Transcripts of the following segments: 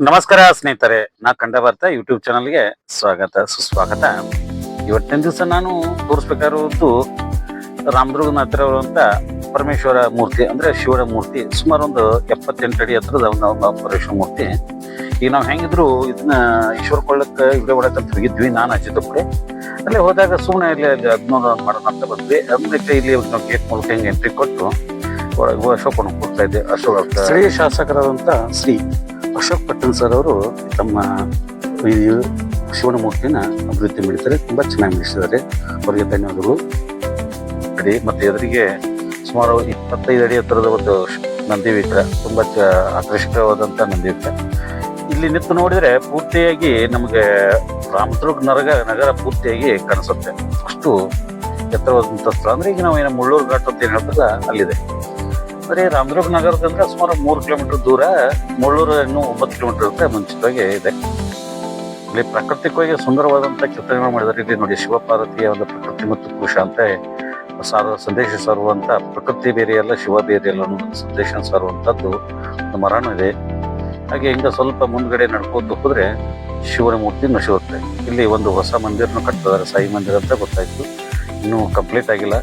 ನಮಸ್ಕಾರ ಸ್ನೇಹಿತರೆ, ನಾ ಕಂಡ ಬರ್ತಾ ಯೂಟ್ಯೂಬ್ ಚಾನಲ್ಗೆ ಸ್ವಾಗತ, ಸುಸ್ವಾಗತ. ಇವತ್ತಿನ ದಿವಸ ನಾನು ತೋರಿಸ್ಬೇಕಾಗಿರುವುದು ರಾಮದುರ್ಗನ ಹತ್ರ ಇರುವಂತ ಪರಮೇಶ್ವರ ಮೂರ್ತಿ, ಅಂದ್ರೆ ಶಿವರ ಮೂರ್ತಿ ಸುಮಾರು ಒಂದು ಎಪ್ಪತ್ತೆಂಟು ಅಡಿ ಹತ್ರದ ಒಂದು ಪರಮೇಶ್ವರ ಮೂರ್ತಿ. ಈಗ ನಾವು ಹೆಂಗಿದ್ರು ಇದನ್ನ ಈಶ್ವರ ಕೊಳ್ಳಕ್ಕ ಇವ್ರೆ ಒಳಕ್ಕೆ ಹೋಗಿದ್ವಿ ನಾನು ಅಜಿತ ಕೂಡ ಅಲ್ಲಿ ಹೋದಾಗ ಸುಮ್ಮನೆ ಇಲ್ಲಿ ಹದಿನೂರು ಮಾಡೋಣ ಅಂತ ಬಂದ್ವಿ. ಅಂದ್ರೆ ಇಲ್ಲಿ ನಾವು ಗೇಟ್ ಮೂಲಕ ಹೆಂಗೆ ಎಂಟ್ರಿ ಕೊಟ್ಟು ಅಶೋಕನ ಕೊಡ್ತಾ ಇದ್ದೆ, ಅಶೋಕ ಸ್ಥಳೀಯ ಶಾಸಕರಾದಂತ ಶ್ರೀ ಅಶೋಕ್ ಪಟ್ಟಣ ಸರ್ ಅವರು ತಮ್ಮ ಈ ಶಿವನ ಮೂರ್ತಿನ ಅಭಿವೃದ್ಧಿ ಮಾಡಿದ್ದಾರೆ. ತುಂಬ ಚೆನ್ನಾಗಿ ನಡೆಸಿದ್ದಾರೆ ಅವರಿಗೆ ಧನ್ಯವಾದಗಳು. ಅಡಿ ಮತ್ತು ಎದುರಿಗೆ ಸುಮಾರು ಇಪ್ಪತ್ತೈದು ಅಡಿ ಎತ್ತರದ ಒಂದು ನಂದಿ ವಿಗ್ರಹ ತುಂಬ ಚ- ಆಕೃಷ್ಟವಾದಂಥ ನಂದಿ ವಿಗ್ರಹ ಇಲ್ಲಿ ನಿಂತು ನೋಡಿದರೆ ಪೂರ್ತಿಯಾಗಿ ನಮಗೆ ರಾಮದುರ್ಗ ನರಗ, ನಗರ ಪೂರ್ತಿಯಾಗಿ ಕಾಣಿಸುತ್ತೆ. ಅಷ್ಟು ಎತ್ತರವಾದಂಥ ಸ್ಥಳ. ಅಂದರೆ ಈಗ ನಾವು ಏನು ಮುಳ್ಳೂರು ಘಾಟ್ ಅಂತ ಏನು ಅಲ್ಲಿದೆ. ಅಂದ್ರೆ ರಾಮದುರ್ಗ ನಗರದಿಂದ ಸುಮಾರು ಮೂರು ಕಿಲೋಮೀಟರ್ ದೂರ, ಮುಳ್ಳೂರು ಇನ್ನೂ ಒಂಬತ್ತು ಕಿಲೋಮೀಟರ್ ಇರುತ್ತೆ, ಮುಂಚಿತವಾಗಿ ಇದೆ. ಇಲ್ಲಿ ಪ್ರಾಕೃತಿಕವಾಗಿ ಸುಂದರವಾದಂಥ ಚಿತ್ರಣ ಮಾಡಿದ್ದಾರೆ. ಇಲ್ಲಿ ನೋಡಿ, ಶಿವಪಾರ್ವತಿಯ ಒಂದು ಪ್ರಕೃತಿ ಮತ್ತು ಪುರುಷ ಅಂತ ಸಾರ, ಸಂದೇಶ ಸಾರುವಂತ ಪ್ರಕೃತಿ ಬೇರೆ ಎಲ್ಲ ಶಿವ ಬೇರೆ ಎಲ್ಲ ಸಂದೇಶ ಸಾರುವಂಥದ್ದು ಒಂದು ಮರನೂ ಇದೆ. ಹಾಗೆ ಹಿಂಗ ಸ್ವಲ್ಪ ಮುಂದ್ಗಡೆ ನಡ್ಕೋತ ಹೋದ್ರೆ ಶಿವನ ಮೂರ್ತಿ ಸಿಗುತ್ತೆ ಇಲ್ಲಿ ಒಂದು ಹೊಸ ಮಂದಿರನು ಕಟ್ಟಿದ್ದಾರೆ, ಸಾಯಿ ಮಂದಿರ ಅಂತ ಗೊತ್ತಾಯ್ತು. ಇನ್ನೂ ಕಂಪ್ಲೀಟ್ ಆಗಿಲ್ಲ.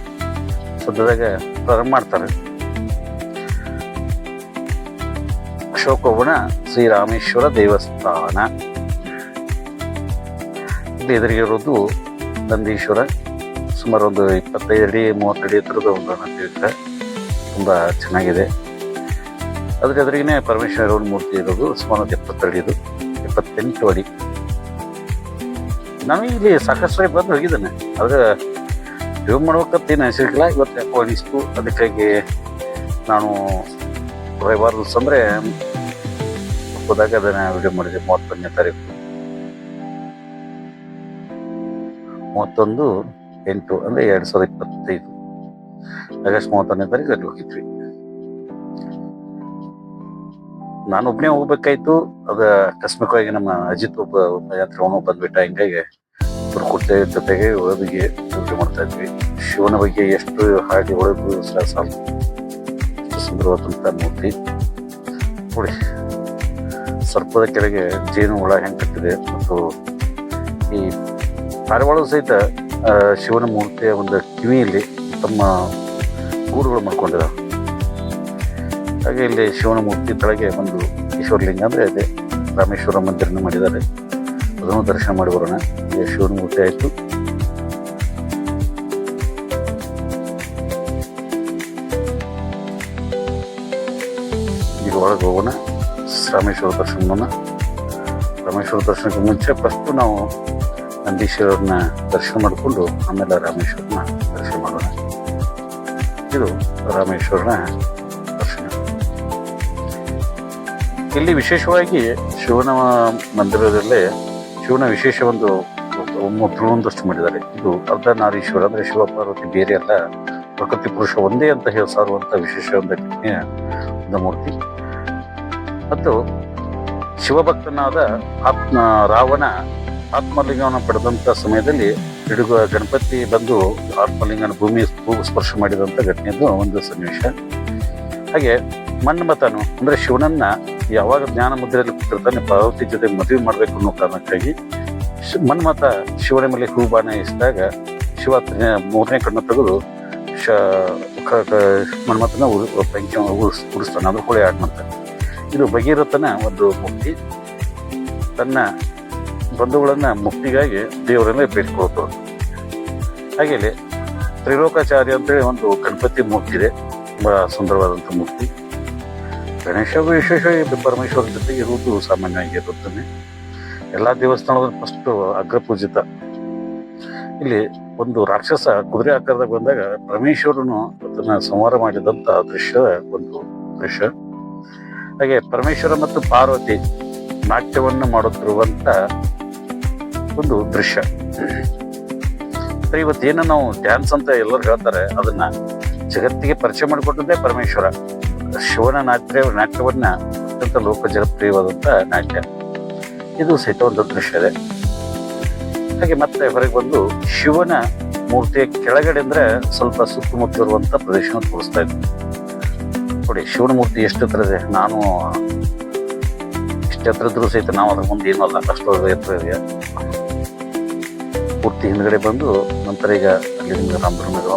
ಸದ್ಯದಾಗ ಪ್ರಾರಂಭ ಮಾಡ್ತಾರೆ. ಅಶೋಕವನ ಶ್ರೀರಾಮೇಶ್ವರ ದೇವಸ್ಥಾನ. ಇಲ್ಲಿ ಎದುರಿಗೆ ಇರೋದು ನಂದೀಶ್ವರ, ಸುಮಾರು ಒಂದು ಇಪ್ಪತ್ತೈದು ಅಡಿ, ಮೂವತ್ತು ಅಡಿ ಎತ್ತರದ ಒಂದು ನಂದೀಶ್ವರ ತುಂಬ ಚೆನ್ನಾಗಿದೆ. ಅದ್ರ ಎದುರಿಗೇನೆ ಪರಮೇಶ್ವರ ಮೂರ್ತಿ ಇರೋದು ಸುಮಾರು ಒಂದು ಎಪ್ಪತ್ತು ಅಡಿದು ಎಪ್ಪತ್ತೆಂಟು ಅಡಿ. ನಾನು ಇಲ್ಲಿ ಸಾಕಷ್ಟು ಬಂದು ಹೋಗಿದ್ದೇನೆ. ಆದ್ರೆ ಇವ್ ಮಾಡ್ಬೇಕಂತ ಏನು ಅನಿಸಿರ್ಲಿಲ್ಲ ಇವತ್ತು ಯಾಕೋ ಅನಿಸ್ತು. ಅದಕ್ಕಾಗಿ ನಾನು ರವಿವಾರ ದಿವಸ ಅಂದ್ರೆ ಹೋದಾಗ ಅದನ್ನ ವಿಡಿಯೋ ಮಾಡಿದ್ವಿ ಮೂವತ್ತೊಂದನೇ ತಾರೀಕು. ಮೂವತ್ತೊಂದು ಎಂಟು ಅಂದ್ರೆ ಎರಡ್ ಸಾವಿರದ ಇಪ್ಪತ್ತೈದು. ಆಗಸ್ಟ್ ಮೂವತ್ತೊಂದನೇ ತಾರೀಕು ಅಲ್ಲಿ ಹೋಗಿದ್ವಿ. ನಾನು ಒಬ್ಬನೇ ಹೋಗ್ಬೇಕಾಯ್ತು, ಅದ ಆಕಸ್ಮಿಕವಾಗಿ ನಮ್ಮ ಅಜಿತ್ ಒಬ್ಬ ಯಾತ್ರ ಅವನು ಬಂದ್ಬಿಟ್ಟ, ಹಿಂಗಾಗಿ ಇಬ್ರು ಕುಟ್ಟೆ ಜೊತೆಗೆ ಒಳಗೆ ಪೂಜೆ ಮಾಡ್ತಾ ಇದ್ವಿ. ಶಿವನ ಬಗ್ಗೆ ಎಷ್ಟು ಹಾಡಿ ಒಳಗೂ ಸಾಲ ಎಷ್ಟು ಸುಂದರವಾದಂಥ ಮೂರ್ತಿ. ನೋಡಿ. ಸರ್ಪದ ಕೆಳಗೆ ಜೇನು ಹುಳ ಹೆಂಗೆ ಕಟ್ಟಿದೆ ಮತ್ತು ಈ ಪಾರಿವಾಳ ಸಹಿತ ಶಿವನ ಮೂರ್ತಿಯ ಒಂದು ಕಿವಿಯಲ್ಲಿ ತಮ್ಮ ಗೂಡುಗಳು ಮಾಡ್ಕೊಂಡಿದ್ದ ಹಾಗೆ ಇಲ್ಲಿ ಶಿವನ ಮೂರ್ತಿ ಕೆಳಗೆ ಒಂದು ಈಶ್ವರಲಿಂಗ ಅಂದರೆ ಇದೆ. ರಾಮೇಶ್ವರ ಮಂದಿರನ ಮಾಡಿದ್ದಾರೆ. ಅದನ್ನು ದರ್ಶನ ಮಾಡಿ ಬರೋಣ. ಈಗ ಶಿವನ ಮೂರ್ತಿ ಆಯಿತು. ಈಗ ಒಳಗೆ ಹೋಗೋಣ. ರಾಮೇಶ್ವರ ದರ್ಶನವನ್ನು, ರಾಮೇಶ್ವರ ದರ್ಶನಕ್ಕೆ ಮುಂಚೆ ಫಸ್ಟ್ ನಾವು ನಂದೀಶ್ವರನ ದರ್ಶನ ಮಾಡಿಕೊಂಡು ಆಮೇಲೆ ರಾಮೇಶ್ವರನ ದರ್ಶನ ಮಾಡೋಣ. ಇದು ರಾಮೇಶ್ವರನ ದರ್ಶನ. ಇಲ್ಲಿ ವಿಶೇಷವಾಗಿ ಶಿವನ ಮಂದಿರದಲ್ಲೇ ಶಿವನ ವಿಶೇಷ ಒಂದು ಒಂದಷ್ಟು ಮಾಡಿದ್ದಾರೆ. ಇದು ಅರ್ಧನಾರೀಶ್ವರ ಅಂದ್ರೆ ಶಿವ ಪಾರ್ವತಿ ಬೇರೆ ಅಲ್ಲ, ಪ್ರಕೃತಿ ಪುರುಷ ಒಂದೇ ಅಂತ ಹೇಳಿ ಸಾರುವಂತ ವಿಶೇಷ ಒಂದು ಮೂರ್ತಿ. ಮತ್ತು ಶಿವಭಕ್ತನಾದ ಆತ್ಮ ರಾವಣ ಆತ್ಮಲಿಂಗವನ್ನು ಪಡೆದಂಥ ಸಮಯದಲ್ಲಿ ಹಿಡುಗ ಗಣಪತಿ ಬಂದು ಆತ್ಮಲಿಂಗನ ಭೂಮಿ ಸ್ಪರ್ಶ ಮಾಡಿದಂಥ ಘಟನೆಯದು ಒಂದು ಸನ್ನಿವೇಶ. ಹಾಗೆ ಮನ್ಮಥನು ಅಂದರೆ ಶಿವನನ್ನ ಯಾವಾಗ ಜ್ಞಾನ ಮುದ್ರೆಯಲ್ಲಿ ಕೂತಿರ್ತಾನೆ ಪಾರ್ವತಿ ಜೊತೆ ಮದುವೆ ಮಾಡಬೇಕು ಅನ್ನೋ ಕಾರಣಕ್ಕಾಗಿ ಮನ್ಮತ ಶಿವನ ಮೇಲೆ ಹೂಬಾಣ ಇಸಿದಾಗ ಶಿವ ಮೂರನೇ ಕಣ್ಣು ತೆಗೆದು ಶ ಮನ್ಮಥನ ಉರು ಬೆಂಕಿ ಉರಿಸ್ ಉರಿಸ್ತಾನೆ. ಅದ್ರ ಕೂಡ ಆಡ್ ಮಾಡ್ತಾನೆ. ಇದು ಭಗೀರಥನ ಒಂದು ಮುಕ್ತಿ. ತನ್ನ ಬಂಧುಗಳನ್ನು ಮುಕ್ತಿಗಾಗಿ ದೇವರನ್ನೇ ಬೇಡ್ಕೊಳ್ತಾರೆ ಹಾಗೆ ಇಲ್ಲಿ ತ್ರಿಲೋಕಾಚಾರ್ಯ ಅಂತೇಳಿ ಒಂದು ಗಣಪತಿ ಮೂರ್ತಿ ಇದೆ. ತುಂಬಾ ಸುಂದರವಾದಂಥ ಮೂರ್ತಿ. ಗಣೇಶ ವಿಶೇಷವಾಗಿ ಪರಮೇಶ್ವರ ಜೊತೆ ಇರುವುದು ಸಾಮಾನ್ಯವಾಗಿ ಇರುತ್ತದೆ. ಎಲ್ಲ ದೇವಸ್ಥಾನದ ಫಸ್ಟ್ ಅಗ್ರಪೂಜಿತ. ಇಲ್ಲಿ ಒಂದು ರಾಕ್ಷಸ ಕುದುರೆ ಆಕಾರದಾಗ ಬಂದಾಗ ಪರಮೇಶ್ವರನು ಅದನ್ನ ಸಂಹಾರ ಮಾಡಿದಂತ ದೃಶ್ಯ ಒಂದು ದೃಶ್ಯ. ಹಾಗೆ ಪರಮೇಶ್ವರ ಮತ್ತು ಪಾರ್ವತಿ ನಾಟ್ಯವನ್ನು ಮಾಡುತ್ತಿರುವಂತ ಒಂದು ದೃಶ್ಯ. ಇವತ್ತು ಇವತ್ತೇನು ನಾವು ಡ್ಯಾನ್ಸ್ ಅಂತ ಎಲ್ಲರೂ ಹೇಳ್ತಾರೆ, ಅದನ್ನ ಜಗತ್ತಿಗೆ ಪರಿಚಯ ಮಾಡಿಕೊಟ್ಟದ್ದೇ ಪರಮೇಶ್ವರ. ಶಿವನ ನಾಟ್ಯ ನಾಟ್ಯವನ್ನ ಅತ್ಯಂತ ಲೋಕ ಜನಪ್ರಿಯವಾದಂತ ನಾಟ್ಯ. ಇದು ಸಹಿತ ಒಂದು ದೃಶ್ಯ ಇದೆ. ಹಾಗೆ ಮತ್ತೆ ಹೊರಗೆ ಬಂದು ಶಿವನ ಮೂರ್ತಿಯ ಕೆಳಗಡೆ ಅಂದ್ರೆ ಸ್ವಲ್ಪ ಸುತ್ತಮುತ್ತ ಇರುವಂತ ಪ್ರದೇಶನ ತೋರಿಸ್ತಾ ಇದ್ವಿ ನೋಡಿ ಶಿವನ ಮೂರ್ತಿ ಎಷ್ಟು ಇದೆ? ನಾನು ಎಷ್ಟು ಹತ್ರ ಇದ್ರೂ ಸಹಿತ ನಾವು ಅದ್ರ ಮುಂದೆ ಏನೂ ಅಲ್ಲ. ಅಷ್ಟು ಎತ್ತರ ಇದೆಯಾ ಪೂರ್ತಿ ಹಿಂದ್ಗಡೆ ಬಂದು ನಂತರ ಈಗ ಅಲ್ಲಿ ರಾಮದುರ್ಗ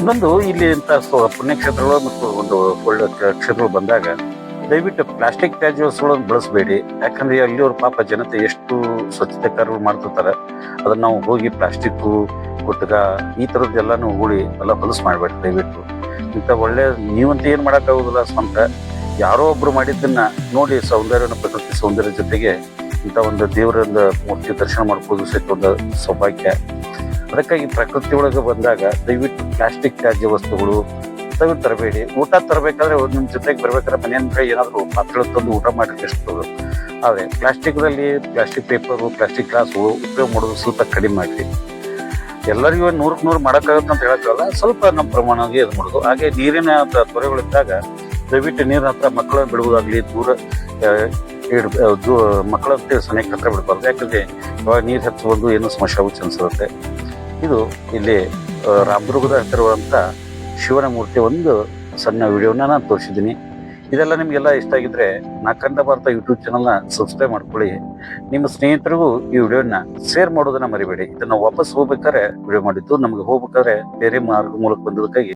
ಇನ್ನೊಂದು ಇಲ್ಲಿ ಇಂಥ ಪುಣ್ಯಕ್ಷೇತ್ರಗಳು ಮತ್ತು ಒಂದು ಒಳ್ಳೆ ಕ್ಷ- ಕ್ಷೇತ್ರಗಳು ಬಂದಾಗ ದಯವಿಟ್ಟು ಪ್ಲಾಸ್ಟಿಕ್ ತ್ಯಾಜ್ಯ ವಸ್ತುಗಳನ್ನು ಬಳಸಬೇಡಿ. ಯಾಕಂದ್ರೆ ಅಲ್ಲಿಯವ್ರ ಪಾಪ ಜನತೆ ಎಷ್ಟು ಸ್ವಚ್ಛತೆ ಕಾರ್ಯಗಳು ಮಾಡ್ತಿರ್ತಾರೆ. ಅದನ್ನ ನಾವು ಹೋಗಿ ಪ್ಲಾಸ್ಟಿಕ್ಕು, ಗುಟ್ಕ ಈ ಥರದ್ದೆಲ್ಲಾನು ಹೂಳಿ ಎಲ್ಲ ಹೊಲಸು ಮಾಡಬೇಡಿ ದಯವಿಟ್ಟು. ಇಂಥ ಒಳ್ಳೆ ನೀವಂತ ಏನು ಮಾಡೋಕ್ಕಾಗೋದಿಲ್ಲ ಸ್ವಂತ. ಯಾರೋ ಒಬ್ರು ಮಾಡಿದ್ದನ್ನ ನೋಡಿ ಸೌಂದರ್ಯನ ಪ್ರಕೃತಿ ಸೌಂದರ್ಯ ಜೊತೆಗೆ ಇಂಥ ಒಂದು ದೇವರೊಂದು ಮೂರ್ತಿ ದರ್ಶನ ಮಾಡ್ಬೋದು ಸಹಿತ ಒಂದು ಸೌಭಾಗ್ಯ. ಅದಕ್ಕಾಗಿ ಪ್ರಕೃತಿ ಒಳಗೆ ಬಂದಾಗ ದಯವಿಟ್ಟು ಪ್ಲಾಸ್ಟಿಕ್ ತ್ಯಾಜ್ಯ ವಸ್ತುಗಳು, ದಯವಿಟ್ಟು ತರಬೇಡಿ. ಊಟ ತರಬೇಕಾದ್ರೆ ನಿಮ್ಮ ಜೊತೆಗೆ ಬರ್ಬೇಕಾದ್ರೆ ಮನೆಯಿಂದ ಏನಾದರೂ ಪಾತ್ರೆ ತಂದು ಊಟ ಮಾಡಿ ಕಳಿಸ್ಬೋದು ಆದರೆ ಪ್ಲಾಸ್ಟಿಕ್ದಲ್ಲಿ ಪ್ಲಾಸ್ಟಿಕ್ ಪೇಪರು ಪ್ಲಾಸ್ಟಿಕ್ ಗ್ಲಾಸ್ಗಳು ಉಪಯೋಗ ಮಾಡೋದು ಸ್ವಲ್ಪ ಕಡಿಮೆ ಮಾಡಿ ಎಲ್ಲರಿಗೂ ನೂರಕ್ಕೆ ನೂರು ಮಾಡೋಕ್ಕಾಗುತ್ತೆ ಅಂತ ಹೇಳೋಕ್ಕಲ್ಲ ಸ್ವಲ್ಪ ನಮ್ಮ ಪ್ರಮಾಣವಾಗಿ ಇದು ಮಾಡೋದು. ಹಾಗೆ ನೀರಿನ ತೊರೆಗಳಿದ್ದಾಗ ದಯವಿಟ್ಟು ನೀರಿನ ಹತ್ರ ಮಕ್ಕಳನ್ನ ಬಿಡುವುದಾಗಲಿ, ದೂರ ಇಡ್- ಮಕ್ಕಳಂತೆ ಸನಿಹಕ್ಕೆ ಹತ್ರ ಬಿಡಬಾರ್ದು ಯಾಕಂದರೆ ಇವಾಗ ನೀರು ಹೆಚ್ಚು ಬಂದು ಏನೋ ಸಮಸ್ಯೆ ಆಗುತ್ತೆ ಚಾನ್ಸ್ ಇರುತ್ತೆ. ಇದು ಇಲ್ಲಿ ರಾಮದುರ್ಗದ ಹತ್ತಿರುವಂಥ ಶಿವನ ಮೂರ್ತಿ ಒಂದು ಸಣ್ಣ ವಿಡಿಯೋನ ನಾನು ತೋರಿಸಿದ್ದೀನಿ. ಇದೆಲ್ಲ ನಿಮಗೆಲ್ಲ ಇಷ್ಟ ಆಗಿದ್ರೆ ನಾ ಕಂಡ ಭಾರತ ಯೂಟ್ಯೂಬ್ ಚಾನಲ್ನ ಸಬ್ಸ್ಕ್ರೈಬ್ ಮಾಡ್ಕೊಳ್ಳಿ. ನಿಮ್ಮ ಸ್ನೇಹಿತರಿಗೂ ಈ ವಿಡಿಯೋನ ಶೇರ್ ಮಾಡೋದನ್ನ ಮರಿಬೇಡಿ. ಇದನ್ನು ವಾಪಸ್ ಹೋಗ್ಬೇಕಾದ್ರೆ ವಿಡಿಯೋ ಮಾಡಿದ್ದು ನಮಗೆ ಹೋಗ್ಬೇಕಾದ್ರೆ ಬೇರೆ ಮಾರ್ಗ ಮೂಲಕ ಬಂದದಕ್ಕಾಗಿ